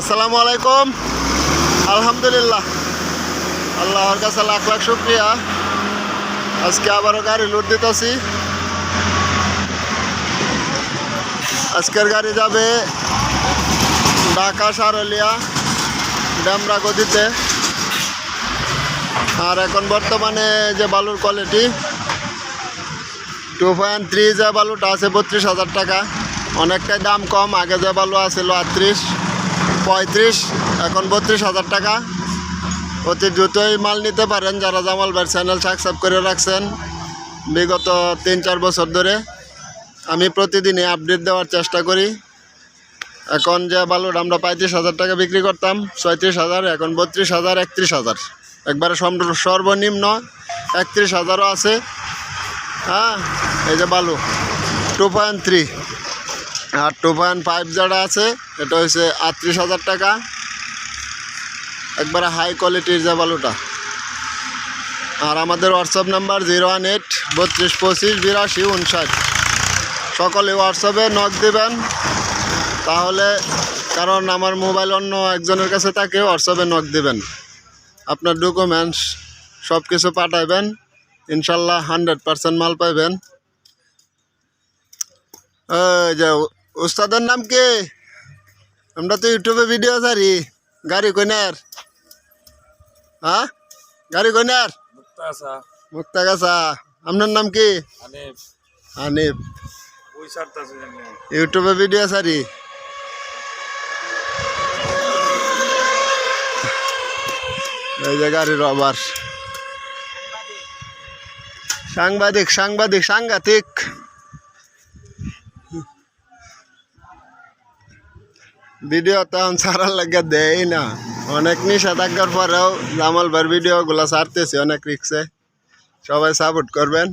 আসসালামু আলাইকুম। আলহামদুলিল্লাহ। আল্লাহর কাছে লাখ লাখ শুক্রিয়া। আজকে আবারও গাড়ি লুট দিতেছি। আজকের গাড়ি যাবে ঢাকা সারলিয়া ড্যামরা গদিতে। আর এখন বর্তমানে যে বালুর কোয়ালিটি টু পয়েন্ট থ্রি যে বালুটা আছে, বত্রিশ হাজার টাকা। অনেকটাই দাম কম, আগে যে বালু আছিল আটত্রিশ। পঁয়ত্রিশ, এখন বত্রিশ হাজার টাকা। অতি দ্রুতই মাল নিতে পারেন যারা জামাল ভাইয়ের চ্যানেল সাবস্ক্রাইব করে রাখছেন। বিগত তিন চার বছর ধরে আমি প্রতিদিনই আপডেট দেওয়ার চেষ্টা করি। এখন যে বালুর আমরা পঁয়ত্রিশ হাজার টাকা বিক্রি করতাম, ছয়ত্রিশ হাজার, এখন বত্রিশ হাজার, একত্রিশ হাজার। একবারে সর্বনিম্ন একত্রিশ হাজারও আছে। হ্যাঁ এই যে বালু টু পয়েন্ট থ্রি আর টু পয়েন্ট ফাইভ যেটা আছে, এটা হচ্ছে আটত্রিশ হাজার টাকা। একবারে হাই কোয়ালিটির যে বালুটা। আর আমাদের WhatsApp number zero one eight বত্রিশ পঁচিশ, বিরাশি উনষাট। সকলে হোয়াটসঅ্যাপে নক দেবেন। তাহলে কারণ আমার মোবাইল অন্য একজনের কাছে থাকে হোয়াটসঅ্যাপে নক দেবেন। আপনার ডকুমেন্টস সব কিছু পাঠাইবেন। ইনশাল্লাহ হান্ড্রেড পার্সেন্ট মাল পাইবেন। যে উস্তাদের নাম কি? আমরা তো ইউটিউবে ভিডিও ছাড়ি। গাড়ি কইনার। হ্যাঁ? গাড়ি কইনার? মুক্তাসা মুক্তা গাছা আপনার নাম কি? হানিফ। ইউটিউবে ভিডিও ছাড়ি। এই যে গাড়ির রবার সাংবাদিক সাংবাদিক সাংঘাতিক। ভিডিও তেমন ছাড়ার লাগে দেয় না অনেক নিষেধাজ্ঞার পরেও জামাল ভাইয়ের ভিডিওগুলো ছাড়তেছি অনেক রিক্সে সবাই সাপোর্ট করবেন